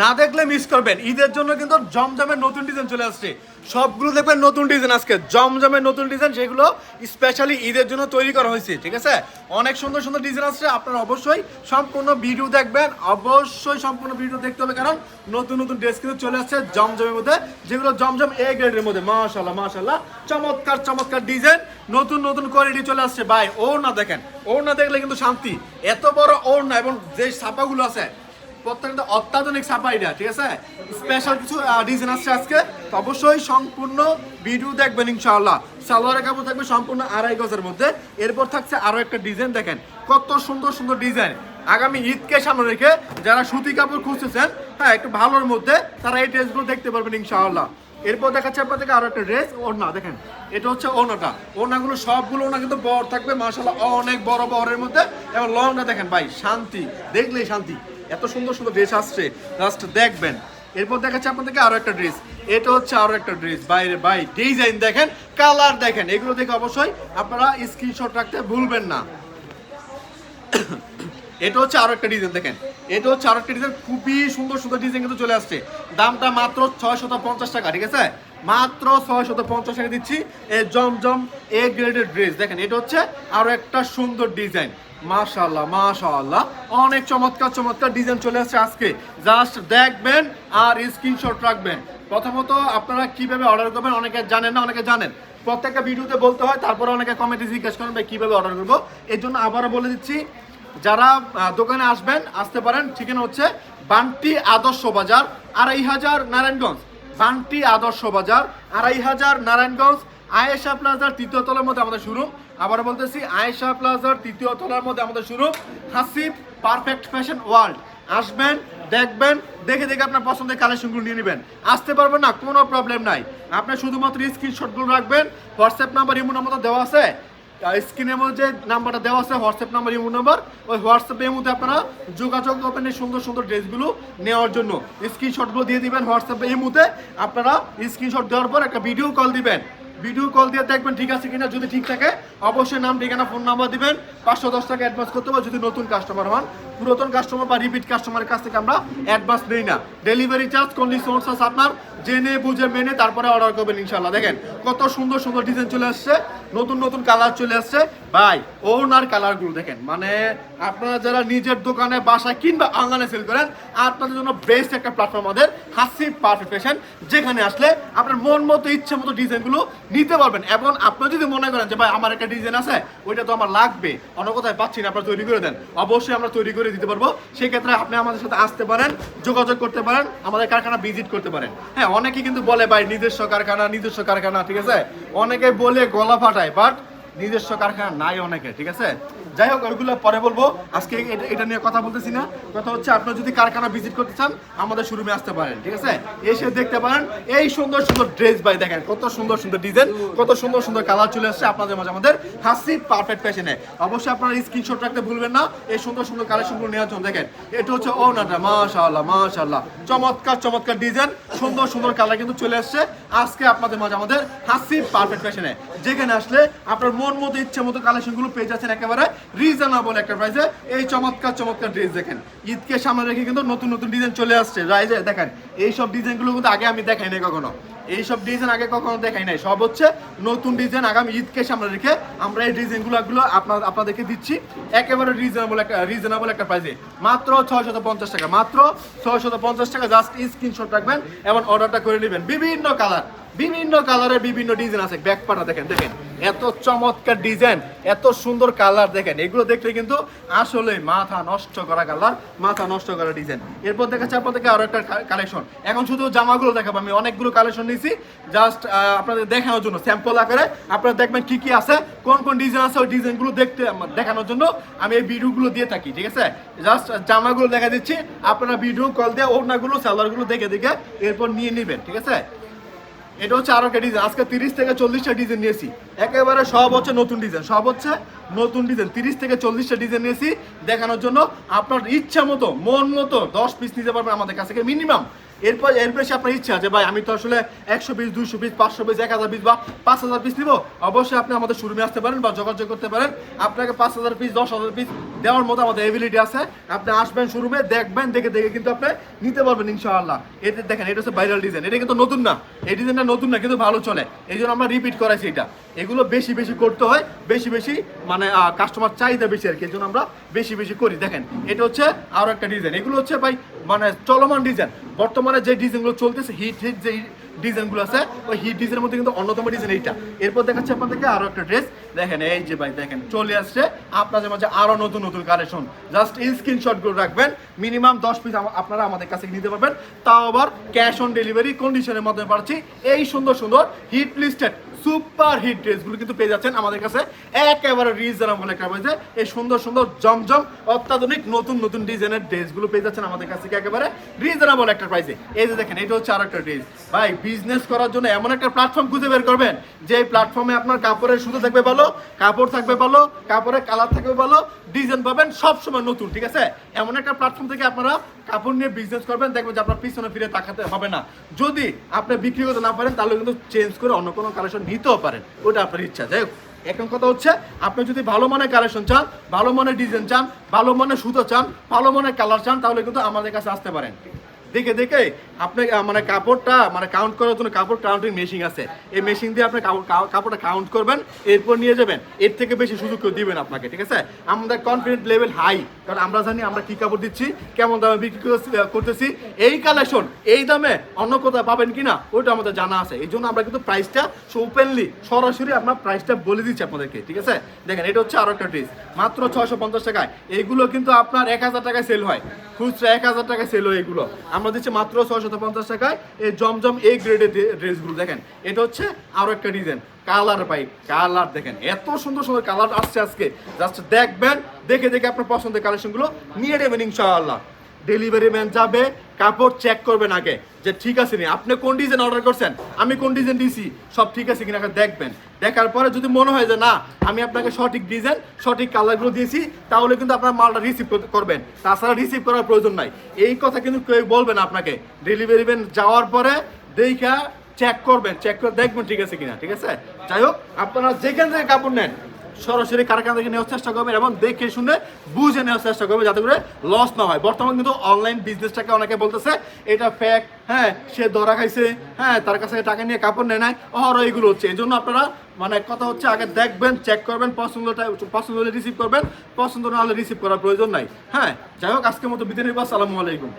না দেখলে মিস করবেন। ঈদের জন্য কিন্তু জমজমের নতুন ডিজাইন চলে আসছে। সবগুলো দেখবেন নতুন ডিজাইন আজকে। জমজমের নতুন ডিজাইন সেগুলো স্পেশালি ঈদের জন্য তৈরি করা হয়েছে, ঠিক আছে? অনেক সুন্দর সুন্দর ডিজাইন আসছে, আপনারা অবশ্যই সম্পূর্ণ ভিডিও দেখবেন। অবশ্যই সম্পূর্ণ ভিডিও দেখতে হবে, কারণ নতুন নতুন ড্রেস কিন্তু চলে আসছে জমজমের মধ্যে, যেগুলো জমজম এ গ্রেডের মধ্যে। মাশাল্লাহ মাশাল্লাহ চমৎকার চমৎকার ডিজাইন নতুন নতুন কোয়ালিটি চলে আসছে। ভাই ওর না দেখেন। ওর না দেখলে কিন্তু শান্তি। এত বড় ওর না এবং যে ছাপাগুলো আছে প্রত্যেকটা অত্যাধুনিক ছাপা ঠিক আছে? স্পেশাল কিছু ডিজাইন আসছে আজকে। তো অবশ্যই সম্পূর্ণ ভিডিও দেখবেন ইনশাআল্লাহ। সালোয়ারের কাপড় থাকবে সম্পূর্ণ আড়াই গজের মধ্যে। এরপর থাকছে আরও একটা ডিজাইন দেখেন। কত সুন্দর সুন্দর ডিজাইন আগামী ঈদকে সামনে রেখে যারা সুতি কাপড় খুঁজতেছেন হ্যাঁ একটু ভালোর মধ্যে তারা এই ড্রেসগুলো দেখতে পারবেন ইনশাআল্লাহ। এরপর দেখাচ্ছে আপনাদেরকে আরও একটা ড্রেস ওড়না, দেখেন। এটা হচ্ছে ওড়নাটা। ওড়নাগুলো সবগুলো ওনা কিন্তু বড় থাকবে, মাশাআল্লাহ, অনেক বড় বড়ের মধ্যে। এবং লংটা দেখেন, ভাই, শান্তি, দেখলেই শান্তি। এত সুন্দর সুন্দর ড্রেস আসছে। জাস্ট দেখবেন। এরপর দেখাচ্ছে আপনাদেরকে আরও একটা ড্রেস এটা হচ্ছে আরও একটা ড্রেস বাইরে বাই ডিজাইন দেখেন কালার দেখেন। এগুলো দেখে অবশ্যই আপনারা স্ক্রিনশট রাখতে ভুলবেন না। এটা হচ্ছে আরও একটা ডিজাইন দেখেন। এটা হচ্ছে আরও একটা ডিজাইন খুবই সুন্দর সুন্দর ডিজাইন কিন্তু চলে আসছে। দামটা মাত্র ছয় শত পঞ্চাশ টাকা, ঠিক আছে? মাত্র ছয় শত পঞ্চাশ টাকা দিচ্ছি। এই জমজম এ গ্রেডের ড্রেস দেখেন, এটা হচ্ছে আরও একটা সুন্দর ডিজাইন। মাশাআল্লাহ মাশাআল্লাহ। অনেক চমৎকার চমৎকার ডিজাইন চলে আসছে আজকে। জাস্ট দেখবেন আর স্ক্রিনশট রাখবেন। প্রথমত আপনারা কীভাবে অর্ডার করবেন, অনেকে জানেন না, অনেকে জানেন। প্রত্যেকটা ভিডিওতে বলতে হয়, তারপরে অনেকে কমেন্টে জিজ্ঞেস করেন, ভাই, কীভাবে অর্ডার করব? এর জন্য আবারও বলে দিচ্ছি, যারা দোকানে আসবেন, আসতে পারেন। ঠিকানা হচ্ছে বান্টি আদর্শ বাজার, আড়াই হাজার নারায়ণগঞ্জ। বান্টি আদর্শ বাজার আড়াই হাজার নারায়ণগঞ্জ, আয়েশা প্লাজার তৃতীয় তলার মধ্যে আমাদের শুরু আবার বলতেছি, আয়েশা প্লাজার তৃতীয় তলার মধ্যে আমাদের শুরু হাসিব পারফেক্ট ফ্যাশন ওয়ার্ল্ড আসবেন, দেখবেন, দেখে দেখে আপনার পছন্দের কালেকশনগুলো নিয়ে নেবেন। আসতে পারবেন না, কোনো প্রবলেম নাই। আপনি শুধুমাত্র স্ক্রিনশটগুলো রাখবেন হোয়াটসঅ্যাপ নাম্বার ইমো নাম্বার দেওয়া আছে। স্ক্রিনের মধ্যে যে নাম্বারটা দেওয়া আছে, হোয়াটসঅ্যাপ নাম্বার, ইমো নাম্বার, ওই হোয়াটসঅ্যাপের মধ্যে আপনারা যোগাযোগ করবেন এই সুন্দর সুন্দর ড্রেসগুলো নেওয়ার জন্য। স্ক্রিনশটগুলো দিয়ে দিবেন, হোয়াটসঅ্যাপে এই মুহূর্তে আপনারা স্ক্রিনশট দেওয়ার পর একটা ভিডিও কল দিবেন। ভিডিও কল দিয়ে দেখবেন ঠিক আছে কিনা, যদি ঠিক থাকে, অবশ্যই নাম, ঠিকানা, ফোন নাম্বার দিবেন। পাঁচশো দশ টাকা অ্যাডভান্স করতে হবে, যদি নতুন কাস্টমার হন পুরাতন কাস্টমার বা রিপিট কাস্টমারের কাছ থেকে আমরা অ্যাডভান্স নেই না। ডেলিভারি চার্জ কন্ডিশন চার্জ আপনার জেনে, বুঝে, মেনে তারপরে অর্ডার করবেন ইনশাল্লাহ দেখেন কত সুন্দর সুন্দর ডিজাইন চলে আসছে, নতুন নতুন কালার চলে আসছে। ভাই ওনার কালারগুলো দেখেন। মানে আপনারা যারা নিজের দোকানে বাসায় কিংবা অনলাইনে সেল করেন, আপনাদের জন্য বেস্ট একটা প্ল্যাটফর্ম আমাদের হাসি পারফেক্ট ফ্যাশন যেখানে আসলে আপনার মন মতো, ইচ্ছে মতো ডিজাইনগুলো নিতে পারবেন। এবং আপনি যদি মনে করেন যে, ভাই, আমার একটা ডিজাইন আছে, ওইটা তো আমার লাগবে, অন্য কোথায় পাচ্ছি না, আপনারা তৈরি করে দেন। অবশ্যই আমরা তৈরি করে দিতে পারব। সেই ক্ষেত্রে আপনি আমাদের সাথে আসতে পারেন, যোগাযোগ করতে পারেন, আমাদের কারখানা ভিজিট করতে পারেন। হ্যাঁ অনেকে কিন্তু বলে, ভাই, নিজস্ব কারখানা নিজস্ব কারখানা, ঠিক আছে? অনেকে বলে, গলা ফাটায় বাট নিজস্ব কারখানা নাই অনেকে, ঠিক আছে? যাই হোক, ওইগুলো পরে বলব। আজকে এটা- নিয়ে কথা বলতেছি না। কথা হচ্ছে, আপনার যদি কারখানা ভিজিট করতে চান, আমাদের শোরুমে আসতে পারেন, ঠিক আছে? এসে দেখতে পারেন, এই সুন্দর সুন্দর ড্রেস ভাই, দেখেন, কত সুন্দর সুন্দর ডিজাইন কত সুন্দর সুন্দর কালার চলে আসছে আপনাদের মাঝে আমাদের হাসি পারফেক্ট ফ্যাশনে অবশ্যই আপনারা স্ক্রিনশট রাখতে ভুলবেন না, এই সুন্দর সুন্দর কালেকশনগুলো নেওয়ার জন্য। দেখেন, এটা হচ্ছে ও নাটা মাশাআল্লাহ মাশাআল্লাহ। চমৎকার চমৎকার ডিজাইন সুন্দর সুন্দর কালার কিন্তু চলে আসছে। আজকে আপনাদের মাঝে আমাদের হাসি পারফেক্ট ফ্যাশনে যেখানে আসলে আপনার মন মতো, ইচ্ছে মতো কালেকশনগুলো পেয়ে যাচ্ছেন একেবারে রিজনেবল একটা প্রাইসে এই চমৎকার চমৎকার ড্রেস দেখেন। ঈদকে সামনে রেখে কিন্তু নতুন নতুন ডিজাইন চলে আসছে। রাইজে, দেখেন, এইসব ডিজাইনগুলো কিন্তু আগে আমি দেখাই নাই কখনো। এইসব ডিজাইন আগে কখনো দেখাই নাই। সব হচ্ছে নতুন ডিজাইন আগামী ঈদকে সামনে রেখে আমরা এই ডিজাইনগুলো গুলো আপনার, আপনাদেরকে দিচ্ছি। একেবারে রিজনেবল একটা রিজনেবল একটা প্রাইসে মাত্র ছয়শত পঞ্চাশ টাকা, মাত্র ছয় শত পঞ্চাশ টাকা। জাস্ট স্ক্রিনশট রাখবেন এবং অর্ডারটা করে নেবেন। বিভিন্ন কালার বিভিন্ন কালারের বিভিন্ন ডিজাইন আছে। ব্যাকপাটা দেখেন দেখেন। এত চমৎকার ডিজাইন এত সুন্দর কালার দেখেন। এগুলো দেখলে কিন্তু আসলে মাথা নষ্ট করা কালার মাথা নষ্ট করা ডিজাইন এরপর দেখাচ্ছে আপনাদেরকে আরও একটা কালেকশন এখন শুধু জামাগুলো দেখাবো, আমি অনেকগুলো কালেকশন নিয়েছি জাস্ট আপনাদের দেখানোর জন্য স্যাম্পল আকারে। আপনারা দেখবেন কি কি আছে, কোন কোন ডিজাইন আছে, ওই ডিজাইনগুলো দেখতে দেখানোর জন্য আমি এই ভিডিওগুলো দিয়ে থাকি, ঠিক আছে? জাস্ট জামাগুলো দেখা দিচ্ছি। আপনারা ভিডিও কল দিয়ে ওড়নাগুলো স্যালারগুলো দেখে দেখে এরপর নিয়ে নেবেন, ঠিক আছে? এটা হচ্ছে আরও একটা ডিজাইন আজকে তিরিশ থেকে চল্লিশটা ডিজাইন নিয়েছি। একেবারে সব হচ্ছে নতুন ডিজাইন সব হচ্ছে নতুন ডিজাইন তিরিশ থেকে চল্লিশটা ডিজাইন নিয়েছি দেখানোর জন্য। আপনার ইচ্ছা মতো, মন মতো দশ পিস নিতে পারবেন আমাদের কাছে মিনিমাম এরপর এর বেশি আপনার ইচ্ছা যে ভাই, আমি তো আসলে একশো পিস দুইশো পিস পাঁচশো পিস এক হাজার পিস বা পাঁচ হাজার পিস নিবো। অবশ্যই আপনি আমাদের শোরুমে আসতে পারেন বা যোগাযোগ করতে পারেন। আপনাকে পাঁচ হাজার পিস দশ হাজার পিস দেওয়ার মতো আমাদের এবিলিটি আছে। আপনি আসবেন শোরুমে দেখবেন, দেখে দেখে কিন্তু আপনি নিতে পারবেন ইনশাআল্লাহ। এতে দেখেন, এটা হচ্ছে ভাইরাল ডিজাইন এটা কিন্তু নতুন না। এই ডিজাইনটা নতুন না, কিন্তু ভালো চলে। এই জন্য আমরা রিপিট করাইছি এটা। এগুলো বেশি বেশি করতে হয়, বেশি বেশি মানে কাস্টমার চাহিদা বেশি আর কি। এই জন্য আমরা বেশি বেশি করি। দেখেন, এটা হচ্ছে আরও একটা ডিজাইন এগুলো হচ্ছে, ভাই মানে চলমান ডিজাইন বর্তমানে যে ডিজাইনগুলো চলতেছে হিট হিট যে ডিজাইনগুলো আছে, ওই হিট ডিজাইনের মধ্যে কিন্তু অন্যতম ডিজাইন এইটা। এরপর দেখাচ্ছে আপনাদেরকে আরও একটা ড্রেস দেখেন, এই যে ভাই, দেখেন, চলে আসছে। আপনাদের মাঝে আরও নতুন নতুন কালেকশন জাস্ট স্ক্রিনশটগুলো রাখবেন। মিনিমাম দশ পিস আপনারা আমাদের কাছে নিতে পারবেন। তাও আবার ক্যাশ অন ডেলিভারি কন্ডিশনের মাধ্যমে পাচ্ছি এই সুন্দর সুন্দর হিট লিস্টেড সুপার হিট ড্রেসগুলো কিন্তু পেয়ে যাচ্ছেন আমাদের কাছে। একেবারে রিজনেবল একটা প্রাইসে এই সুন্দর সুন্দর, জমজম, অত্যাধুনিক, নতুন নতুন ডিজাইনের ড্রেসগুলো পেয়ে যাচ্ছেন আমাদের কাছ একেবারে রিজনেবল একটা প্রাইসে এই যে দেখেন, এটা হচ্ছে আর একটা ড্রেস ভাই বিজনেস করার জন্য এমন একটা প্ল্যাটফর্ম খুঁজে বের করবেন যে প্ল্যাটফর্মে আপনার কাপড়ের সুতো থাকবে ভালো, কাপড় থাকবে ভালো, কাপড়ের কালার থাকবে ভালো ডিজাইন পাবেন সবসময় নতুন, ঠিক আছে? এমন একটা প্ল্যাটফর্ম থেকে আপনারা কাপড় নিয়ে বিজনেস করবেন, দেখবেন যে আপনার পিছনে ফিরে তাকাতে হবে না। যদি আপনি বিক্রি করতে না পারেন, তাহলে কিন্তু চেঞ্জ করে অন্য কোনো কালেকশন নিতেও পারেন। ওটা আপনার ইচ্ছা। যাই এখন কথা হচ্ছে, আপনি যদি ভালো মানের কালেকশন চান, ভালো মানের ডিজাইন চান, ভালো মানের সুতো চান, ভালো মানের কালার চান, তাহলে কিন্তু আমাদের কাছে আসতে পারেন। দেখে দেখে আপনি মানে কাপড়টা মানে কাউন্ট করার জন্য কাপড় কাউন্টিং মেশিন আছে। এই মেশিন দিয়ে আপনি কাপড়টা কাউন্ট করবেন, এরপর নিয়ে যাবেন। এর থেকে বেশি সুযোগ কেউ দিবেন আপনাকে, ঠিক আছে? আমাদের কনফিডেন্ট লেভেল হাই কারণ আমরা জানি আমরা কি কাপড় দিচ্ছি, কেমন দামে বিক্রি করতেছি- এই কালেকশন এই দামে অন্য কোথাও পাবেন কিনা ওইটা আমাদের জানা আছে। এই জন্য আমরা কিন্তু প্রাইসটা ওপেনলি সরাসরি আমরা প্রাইসটা বলে দিচ্ছি আপনাদেরকে, ঠিক আছে? দেখেন, এটা হচ্ছে আরও একটা ড্রেস মাত্র ছয়শো পঞ্চাশ টাকায়। এইগুলো কিন্তু আপনার এক হাজার টাকায় সেল হয়। খুচরা এক হাজার টাকায় সেল হয় এগুলো। আমরা দিচ্ছি মাত্র ছয়শত পঞ্চাশ টাকায় এই জমজম এই গ্রেডের ড্রেসগুলো দেখেন, এটা হচ্ছে আরও একটা ডিজাইন কালার পাই কালার দেখেন, এত সুন্দর সুন্দর কালার আসছে আজকে। জাস্ট দেখবেন, দেখে দেখে আপনার পছন্দের কালেকশনগুলো নিয়ে নেবেন, ইনশাআল্লাহ। ডেলিভারি ম্যান যাবে, কাপড় চেক করবেন আগে, যে ঠিক আছে নি, আপনি কোন ডিজাইন অর্ডার করছেন? আমি কোন ডিজাইন দিছি, সব ঠিক আছে কিনা দেখবেন। দেখার পরে যদি মনে হয় যে না, আমি আপনাকে সঠিক ডিজাইন সঠিক কালারগুলো দিয়েছি, তাহলে কিন্তু আপনার মালটা রিসিভ করবেন। তাছাড়া রিসিভ করার প্রয়োজন নাই। এই কথা কিন্তু কেউ বলবেন আপনাকে। ডেলিভারি ম্যান যাওয়ার পরে দেখা চেক করবেন চেক করে দেখবেন ঠিক আছে কিনা, ঠিক আছে? যাই হোক, আপনারা যেখান থেকে কাপড় নেন সরাসরি কারখানা থেকে নেওয়ার চেষ্টা করবেন এবং দেখে শুনে বুঝে নেওয়ার চেষ্টা করবে যাতে করে লস না হয়। বর্তমান কিন্তু অনলাইন বিজনেসটাকে অনেকে বলতেছে, এটা ফ্যাক হ্যাঁ সে ধরা খাইছে হ্যাঁ তার কাছে টাকা নিয়ে কাপড় নেয় নাই অহর এইগুলো হচ্ছে। এই জন্য আপনারা মানে কথা হচ্ছে, আগে দেখবেন চেক করবেন, পছন্দটা পছন্দ হলে রিসিভ করবেন, পছন্দ না হলে রিসিভ করার প্রয়োজন নাই। হ্যাঁ যাই হোক, আজকের মতো বিদায় নিব, আসসালামু আলাইকুম।